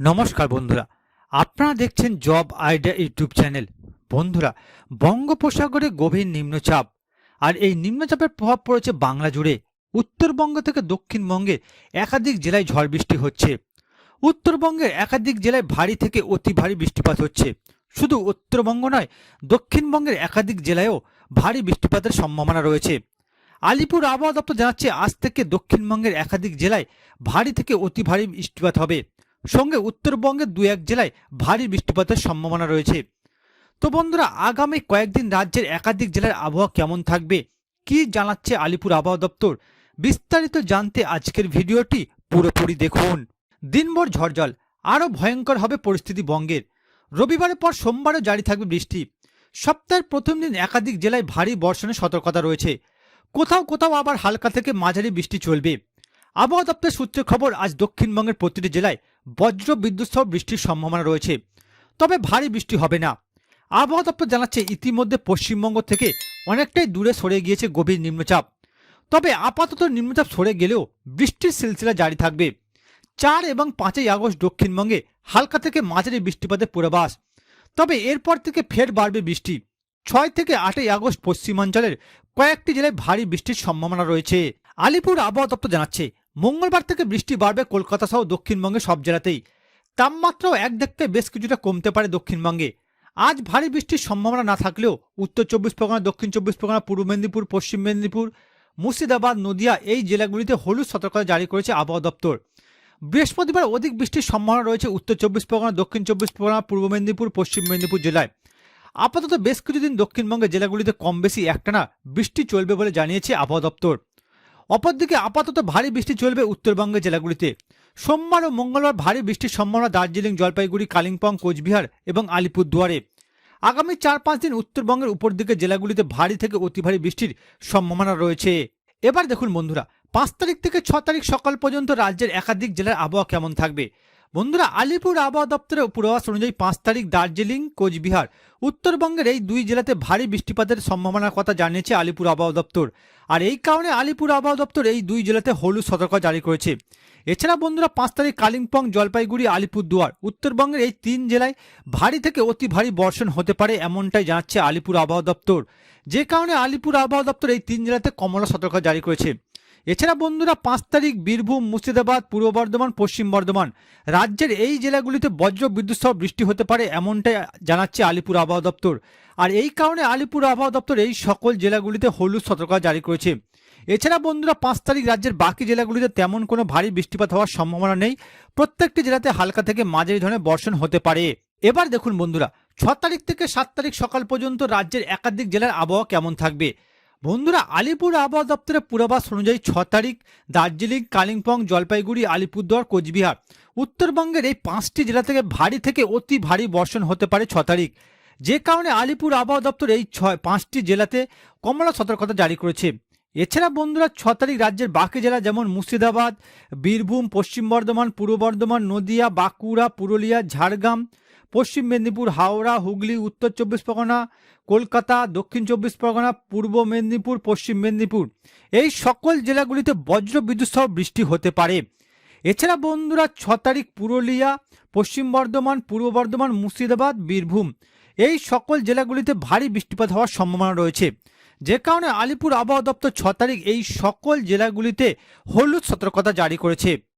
নমস্কার বন্ধুরা, আপনারা দেখছেন জব আইডিয়া ইউটিউব চ্যানেল। বন্ধুরা, বঙ্গোপসাগরে গভীর নিম্নচাপ, আর এই নিম্নচাপের প্রভাব পড়েছে বাংলা জুড়ে। উত্তরবঙ্গ থেকে দক্ষিণবঙ্গে একাধিক জেলায় ঝড় বৃষ্টি হচ্ছে। উত্তরবঙ্গের একাধিক জেলায় ভারী থেকে অতি ভারী বৃষ্টিপাত হচ্ছে। শুধু উত্তরবঙ্গ নয়, দক্ষিণবঙ্গের একাধিক জেলায়ও ভারী বৃষ্টিপাতের সম্ভাবনা রয়েছে। আলিপুর আবহাওয়া দপ্তর জানাচ্ছে, আজ থেকে দক্ষিণবঙ্গের একাধিক জেলায় ভারী থেকে অতি ভারী বৃষ্টিপাত হবে। সঙ্গে উত্তরবঙ্গের দু এক জেলায় ভারী বৃষ্টিপাতের সম্ভাবনা রয়েছে। তো বন্ধুরা, আগামী কয়েকদিন রাজ্যের একাধিক জেলার আবহাওয়া কেমন থাকবে, কি জানাচ্ছে আলিপুর আবহাওয়া দপ্তর? বিস্তারিত জানতে আজকের ভিডিওটি পুরোপুরি দেখুন। দিনভর ঝড়জল আরও ভয়ঙ্কর হবে পরিস্থিতি বঙ্গের। রবিবারের পর সোমবারও জারি থাকবে বৃষ্টি। সপ্তাহের প্রথম দিন একাধিক জেলায় ভারী বর্ষণের সতর্কতা রয়েছে। কোথাও কোথাও আবার হালকা থেকে মাঝারি বৃষ্টি চলবে। আবহাওয়া দপ্তরের সূত্রে খবর, আজ দক্ষিণবঙ্গের প্রতিটি জেলায় বজ্র বিদ্যুৎ সহ বৃষ্টির সম্ভাবনা রয়েছে। তবে ভারী বৃষ্টি হবে না। আবহাওয়া দপ্তর জানাচ্ছে, ইতিমধ্যে পশ্চিমবঙ্গ থেকে অনেকটাই দূরে সরে গিয়েছে গভীর নিম্নচাপ। তবে আপাতত নিম্নচাপ সরে গেলেও বৃষ্টির সিলসিলা জারি থাকবে। চার এবং পাঁচই আগস্ট দক্ষিণবঙ্গে হালকা থেকে মাঝারি বৃষ্টিপাতের পূর্বাভাস। তবে এরপর থেকে ফের বাড়বে বৃষ্টি। ছয় থেকে আটই আগস্ট পশ্চিমাঞ্চলের কয়েকটি জেলায় ভারী বৃষ্টির সম্ভাবনা রয়েছে। আলিপুর আবহাওয়া দপ্তর জানাচ্ছে মঙ্গলবার থেকে বৃষ্টি বাড়বে কলকাতা সহ দক্ষিণবঙ্গে সব জেলাতেই। তাপমাত্রাও এক দেখতে বেশ কিছুটা কমতে পারে দক্ষিণবঙ্গে। আজ ভারী বৃষ্টির সম্ভাবনা না থাকলেও উত্তর চব্বিশ পরগনা, দক্ষিণ চব্বিশ পরগনা, পূর্ব মেদিনীপুর, পশ্চিম মেদিনীপুর, মুর্শিদাবাদ, নদিয়া এই জেলাগুলিতে হলুদ সতর্কতা জারি করেছে আবহাওয়া দপ্তর। বৃহস্পতিবার অধিক বৃষ্টির সম্ভাবনা রয়েছে উত্তর চব্বিশ পরগনা, দক্ষিণ চব্বিশ পরগনা, পূর্ব মেদিনীপুর, পশ্চিম মেদিনীপুর জেলায়। আপাতত বেশ কিছুদিন দক্ষিণবঙ্গের জেলাগুলিতে কম বেশি একটানা বৃষ্টি চলবে বলে জানিয়েছে আবহাওয়া দপ্তর। অপরদিকে আপাতত ভারী বৃষ্টি চলবে উত্তরবঙ্গের জেলাগুলিতে। সোমবার ও মঙ্গলবার ভারী বৃষ্টির সম্ভাবনা দার্জিলিং, জলপাইগুড়ি, কালিম্পং, কোচবিহার এবং আলিপুরদুয়ারে। আগামী চার পাঁচ দিন উত্তরবঙ্গের উপর দিকে জেলাগুলিতে ভারী থেকে অতি ভারী বৃষ্টির সম্ভাবনা রয়েছে। এবার দেখুন বন্ধুরা, পাঁচ তারিখ থেকে ছ তারিখ সকাল পর্যন্ত রাজ্যের একাধিক জেলার আবহাওয়া কেমন থাকবে? বন্ধুরা, আলিপুর আবহাওয়া দপ্তরের পূর্বাভাস অনুযায়ী পাঁচ তারিখ দার্জিলিং, কোচবিহার, উত্তরবঙ্গের এই দুই জেলাতে ভারী বৃষ্টিপাতের সম্ভাবনার কথা জানিয়েছে আলিপুর আবহাওয়া দপ্তর। আর এই কারণে আলিপুর আবহাওয়া দপ্তর এই দুই জেলাতে হলুদ সতর্ক জারি করেছে। এছাড়া বন্ধুরা, পাঁচ তারিখ কালিম্পং, জলপাইগুড়ি, আলিপুরদুয়ার, উত্তরবঙ্গের এই তিন জেলায় ভারী থেকে অতি ভারী বর্ষণ হতে পারে এমনটাই জানাচ্ছে আলিপুর আবহাওয়া দপ্তর। যে কারণে আলিপুর আবহাওয়া দপ্তর এই তিন জেলাতে কমলা সতর্ক জারি করেছে। এছাড়া বন্ধুরা, পাঁচ তারিখ বীরভূম, মুর্শিদাবাদ, পূর্ব বর্ধমান, পশ্চিম বর্ধমান। রাজ্যের এই জেলাগুলিতে বজ্র বিদ্যুৎ সহ বৃষ্টি হতে পারে এমনটাই জানাচ্ছে আলিপুর আবহাওয়া দপ্তর। আর এই কারণে আলিপুর আবহাওয়া দপ্তর এই সকল জেলাগুলিতে হলুদ সতর্কতা জারি করেছে। এছাড়া বন্ধুরা, পাঁচ তারিখ রাজ্যের বাকি জেলাগুলিতে তেমন কোনো ভারী বৃষ্টিপাত হওয়ার সম্ভাবনা নেই। প্রত্যেকটি জেলাতে হালকা থেকে মাঝারি ধরনের বর্ষণ হতে পারে। এবার দেখুন বন্ধুরা, ছ তারিখ থেকে সাত তারিখ সকাল পর্যন্ত রাজ্যের একাধিক জেলার আবহাওয়া কেমন থাকবে? বন্ধুরা, আলিপুর আবহাওয়া দপ্তরের পূর্বাভাস অনুযায়ী ছ তারিখ দার্জিলিং, কালিম্পং, জলপাইগুড়ি, আলিপুরদুয়ার, কোচবিহার। উত্তরবঙ্গের এই পাঁচটি জেলা থেকে ভারী থেকে অতি ভারী বর্ষণ হতে পারে ছ তারিখ। যে কারণে আলিপুর আবহাওয়া দপ্তর এই ছয় পাঁচটি জেলাতে কমলা সতর্কতা জারি করেছে। এছাড়া বন্ধুরা, ছ তারিখ রাজ্যের বাকি জেলা যেমন মুর্শিদাবাদ, বীরভূম, পশ্চিম বর্ধমান, পূর্ব বর্ধমান, নদিয়া, বাঁকুড়া, পুরুলিয়া, ঝাড়গ্রাম পশ্চিম মেদিনীপুর, হাওড়া, হুগলি, উত্তর চব্বিশ পরগনা, কলকাতা, দক্ষিণ চব্বিশ পরগনা, পূর্ব মেদিনীপুর, পশ্চিম মেদিনীপুর। এই সকল জেলাগুলিতে বজ্র বিদ্যুৎ সহ বৃষ্টি হতে পারে। এছাড়া বন্ধুরা, ছ তারিখ পুরুলিয়া, পশ্চিম বর্ধমান, পূর্ব বর্ধমান, মুর্শিদাবাদ, বীরভূম, এই সকল জেলাগুলিতে ভারী বৃষ্টিপাত হওয়ার সম্ভাবনা রয়েছে। যে কারণে আলিপুর আবহাওয়া দপ্তর ছ তারিখ এই সকল জেলাগুলিতে হলুদ সতর্কতা জারি করেছে।